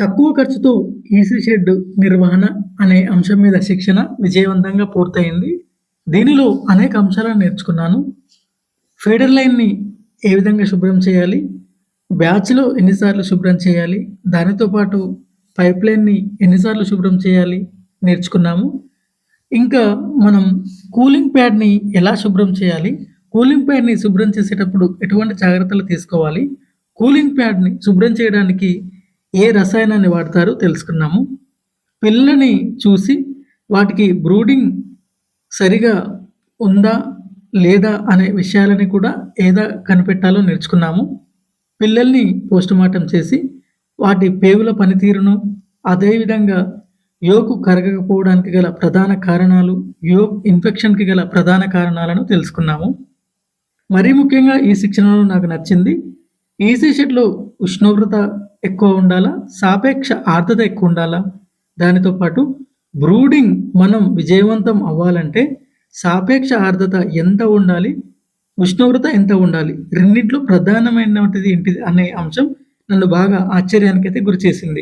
తక్కువ ఖర్చుతో EC shed నిర్వహణ అనే అంశం మీద శిక్షణ విజయవంతంగా పూర్తయింది. దీనిలో అనేక అంశాలను నేర్చుకున్నాను. ఫీడర్ లైన్ని ఏ విధంగా శుభ్రం చేయాలి? బ్యాచ్లో ఎన్నిసార్లు శుభ్రం చేయాలి? దానితో పాటు పైప్ లైన్ని ఎన్నిసార్లు శుభ్రం చేయాలి? నేర్చుకున్నాము. ఇంకా మనం కూలింగ్ ప్యాడ్ని ఎలా శుభ్రం చేయాలి? కూలింగ్ ప్యాడ్ని శుభ్రం చేసేటప్పుడు ఎటువంటి జాగ్రత్తలు తీసుకోవాలి? కూలింగ్ ప్యాడ్ని శుభ్రం చేయడానికి ఏ రసాయనాన్ని వాడతారో తెలుసుకున్నాము. పిల్లని చూసి వాటికి బ్రూడింగ్ సరిగా ఉందా లేదా అనే విషయాలని కూడా ఏదా కనిపెట్టాలో నేర్చుకున్నాము. పిల్లల్ని పోస్టుమార్టం చేసి వాటి పేగుల పనితీరును అదేవిధంగా యోకు కరగకపోవడానికి గల ప్రధాన కారణాలు యోక్ ఇన్ఫెక్షన్కి గల ప్రధాన కారణాలను తెలుసుకున్నాము. మరీ ముఖ్యంగా ఈ శిక్షణలో నాకు నచ్చింది. ఈసీ షెడ్లో ఉష్ణోగ్రత ఎక్కువ ఉండాలా? సాపేక్ష ఆర్ద్రత ఎక్కువ ఉండాలా? దానితో పాటు బ్రూడింగ్ మనం విజయవంతం అవ్వాలంటే సాపేక్ష ఆర్ద్రత ఎంత ఉండాలి? ఉష్ణోగ్రత ఎంత ఉండాలి? రెండింటిలో ప్రధానమైనటువంటిది ఏంటిది అనే అంశం నన్ను బాగా ఆశ్చర్యానికైతే గురి చేసింది.